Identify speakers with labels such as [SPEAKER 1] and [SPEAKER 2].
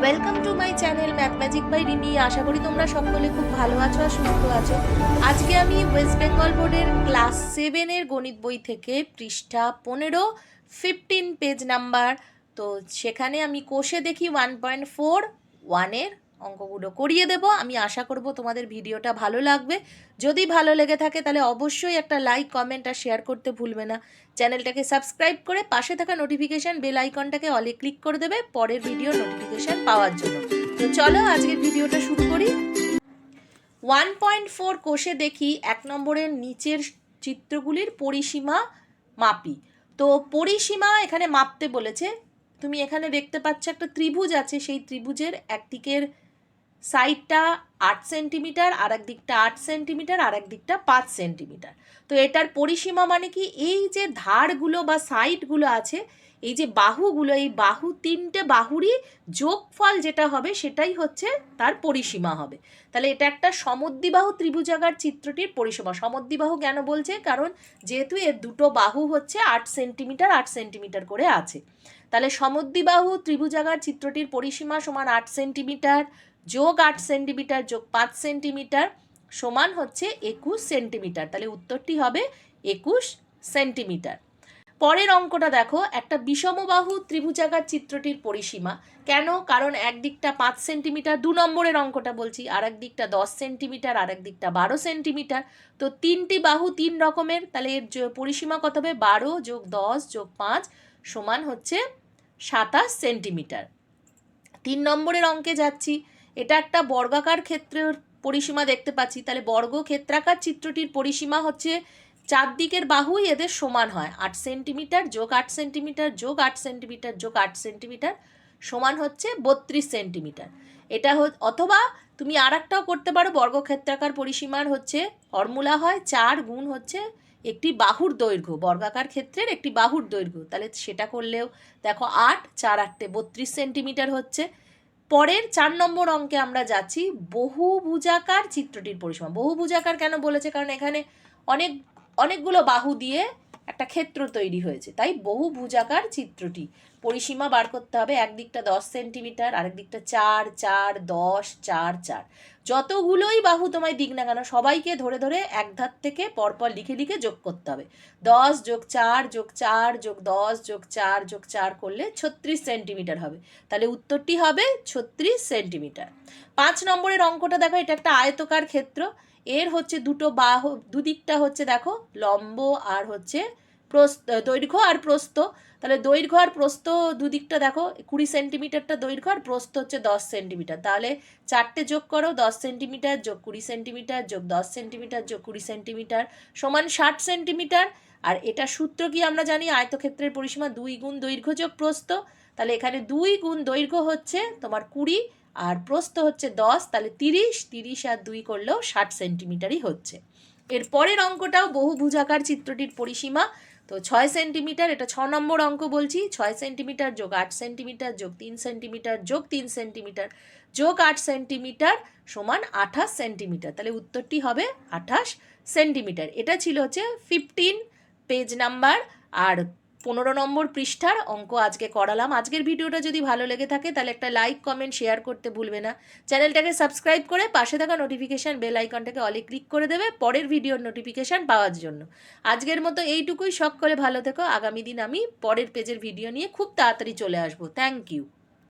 [SPEAKER 1] Welcome to my channel math magic by Rimi আশা করি তোমরা সকলে খুব ভালো আছো আর সুস্থ আছো। আজকে আমি ওয়েস্ট বেঙ্গল বোর্ডের ক্লাস সেভেনের গণিত বই থেকে পৃষ্ঠা পনেরো ফিফটিন পেজ নাম্বার তো সেখানে আমি কোষে দেখি ওয়ান পয়েন্ট ফোর ওয়ানের অঙ্কগুলো করিয়ে দেব। আমি আশা করব তোমাদের ভিডিওটা ভালো লাগবে। যদি ভালো লেগে থাকে তাহলে অবশ্যই একটা লাইক কমেন্ট আর শেয়ার করতে ভুলবে না। চ্যানেলটাকে সাবস্ক্রাইব করে পাশে থাকা নোটিফিকেশান বেল আইকনটাকে অলে ক্লিক করে দেবে পরের ভিডিও নোটিফিকেশান পাওয়ার জন্য। তো চলো আজকের ভিডিওটা শুরু করি। ওয়ান পয়েন্ট ফোর কোষে দেখি এক নম্বরের নিচের চিত্রগুলির পরিসীমা মাপি। তো পরিসীমা এখানে মাপতে বলেছে। তুমি এখানে দেখতে পাচ্ছ একটা ত্রিভুজ আছে। সেই ত্রিভুজের একদিকের সাইডটা আট সেন্টিমিটার আর এক দিকটা আট সেন্টিমিটার আর এক দিকটা পাঁচ সেন্টিমিটার। তো এটার পরিসীমা মানে কি? এই যে ধারগুলো বা সাইডগুলো আছে, এই যে বাহুগুলো, এই বাহু তিনটে বাহুরই যোগফল যেটা হবে সেটাই হচ্ছে তার পরিসীমা হবে। তাহলে এটা একটা সমদ্বিবাহু ত্রিভুজাকার চিত্রটির পরিসীমা। সমদ্বিবাহু কেন বলছে? কারণ যেহেতু এর দুটো বাহু হচ্ছে আট সেন্টিমিটার আট সেন্টিমিটার করে আছে। তাহলে সমদ্বিবাহু ত্রিভুজাকার চিত্রটির পরিসীমা সমান আট সেন্টিমিটার যোগ আট সেন্টিমিটার, যোগ পাঁচ সেন্টিমিটার সমান হচ্ছে একুশ সেন্টিমিটার। তাহলে উত্তরটি হবে একুশ সেন্টিমিটার। পরের অঙ্কটা দেখো, একটা বিষমবাহু ত্রিভুজাকার চিত্রটির পরিসীমা। কেন? কারণ একদিকটা পাঁচ সেন্টিমিটার, দু নম্বরের অঙ্কটা বলছি। আর এক দিকটা দশ সেন্টিমিটার আর এক দিকটা বারো সেন্টিমিটার। তো তিনটি বাহু তিন রকমের, তাহলে এর পরিসীমা কত হবে? বারো যোগ দশ যোগ পাঁচ সমান হচ্ছে সাতাশ সেন্টিমিটার। তিন নম্বরের অঙ্কে যাচ্ছি। এটা একটা বর্গাকার ক্ষেত্রের পরিসীমা দেখতে পাচ্ছি। তাহলে বর্গ ক্ষেত্রাকার চিত্রটির পরিসীমা হচ্ছে চারদিকের বাহুই এদের সমান হয়। আট সেন্টিমিটার যোগ আট সেন্টিমিটার যোগ আট সেন্টিমিটার যোগ আট সেন্টিমিটার সমান হচ্ছে বত্রিশ সেন্টিমিটার। এটা অথবা তুমি আর একটাও করতে পারো, বর্গক্ষেত্রাকার পরিসীমার হচ্ছে ফর্মুলা হয় চার গুণ হচ্ছে একটি বাহুর দৈর্ঘ্য। বর্গাকার ক্ষেত্রের একটি বাহুর দৈর্ঘ্য। তাহলে সেটা করলেও দেখো আট, চার আটটে বত্রিশ সেন্টিমিটার হচ্ছে। পরের চার নম্বর অঙ্কে আমরা যাচ্ছি বহুভুজাকার চিত্রটির পরিসীমা। বহুভুজাকার কেন বলেছে? কারণ এখানে অনেক, অনেকগুলো বাহু দিয়ে একটা ক্ষেত্র তৈরি হয়েছে। তাই বহু ভুজাকার চিত্রটি পরিসীমা বার করতে হবে। একদিকটা দশ সেন্টিমিটার আরেক দিকটা চার চার, দশ, চার চার। যতগুলোই বাহু তোমায় দিক না কেন, সবাইকে ধরে ধরে এক ধার থেকে পরপর লিখে লিখে যোগ করতে হবে। দশ যোগ চার যোগ চার যোগ দশ যোগ চার যোগ চার করলে ছত্রিশ সেন্টিমিটার হবে। তাহলে উত্তরটি হবে ছত্রিশ সেন্টিমিটার। পাঁচ নম্বরের অঙ্কটা দেখো, এটা একটা আয়তকার ক্ষেত্র। এর হচ্ছে দুটো বাহু, দুদিকটা হচ্ছে দেখো লম্ব আর হচ্ছে প্রস্ত দৈর্ঘ্য আর প্রস্থ। তাহলে দৈর্ঘ্য আর প্রস্থ দুদিকটা দেখো, কুড়ি সেন্টিমিটারটা দৈর্ঘ্য আর প্রস্থ হচ্ছে দশ সেন্টিমিটার। তাহলে চারটে যোগ করো, দশ সেন্টিমিটার যোগ কুড়ি সেন্টিমিটার যোগ দশ সেন্টিমিটার যোগ কুড়ি সেন্টিমিটার সমান ষাট সেন্টিমিটার। আর এটা সূত্র কি আমরা জানি? আয়তক্ষেত্রের পরিসীমা দুই গুণ দৈর্ঘ্য যোগ প্রস্থ। তাহলে এখানে দুই গুণ দৈর্ঘ্য হচ্ছে তোমার কুড়ি আর প্রস্থ হচ্ছে দশ, তাহলে তিরিশ তিরিশ আর দুই করলেও ষাট সেন্টিমিটারই হচ্ছে। এর পরের অঙ্কটাও বহুভুজাকার চিত্রটির পরিসীমা। তো ছয় সেন্টিমিটার, এটা ছ নম্বর অঙ্ক বলছি, ছয় সেন্টিমিটার যোগ আট সেন্টিমিটার যোগ তিন সেন্টিমিটার যোগ তিন সেন্টিমিটার যোগ আট সেন্টিমিটার সমান আঠাশ সেন্টিমিটার, তাহলে উত্তরটি হবে আঠাশ সেন্টিমিটার। এটা ছিল হচ্ছে ফিফটিন পেজ নাম্বার আর পনেরো নম্বর পৃষ্ঠার অঙ্ক আজকে করালাম। আজকের ভিডিওটা যদি ভালো লেগে থাকে, তাহলে একটা লাইক কমেন্ট শেয়ার করতে ভুলবে না। চ্যানেলটাকে সাবস্ক্রাইব করে পাশে থাকা নোটিফিকেশান বেল আইকনটাকে অলে ক্লিক করে দেবে পরের ভিডিওর নোটিফিকেশান পাওয়ার জন্য। আজকের মতো এইটুকুই। শখ করে ভালো থেকো। আগামী দিন আমি পরের পেজের ভিডিও নিয়ে খুব তাড়াতাড়ি চলে আসব। Thank you